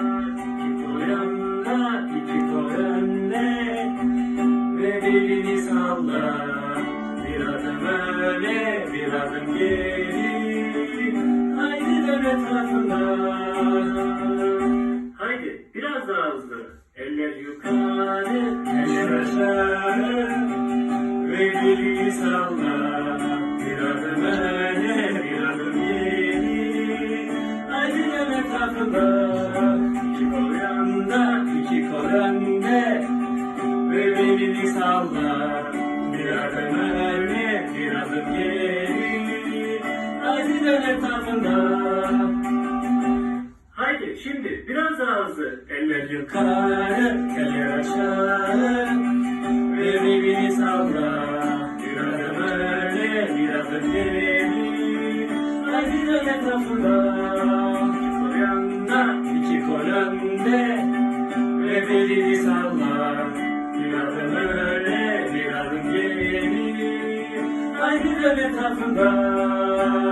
Koyanla iki koyanle Ve belini salla Bir adım öne geri. Haydi dön etrafına. Haydi biraz daha Eller yukarı eller aşağı. Ve belini salla Bir adım öne geri. Haydi dön etrafına iki kol Ve belini salla Bir adım öne Bir adım geri Haydi dön etrafında Haydi şimdi biraz daha hızlı. Eller yukarı, eller aşağı. Ve belini salla. Bir adım öne, bir adım geri. Haydi dön etrafında. İki kol. Ve belini salla. Bir adım öne, bir adım geri. Haydi dön etrafında.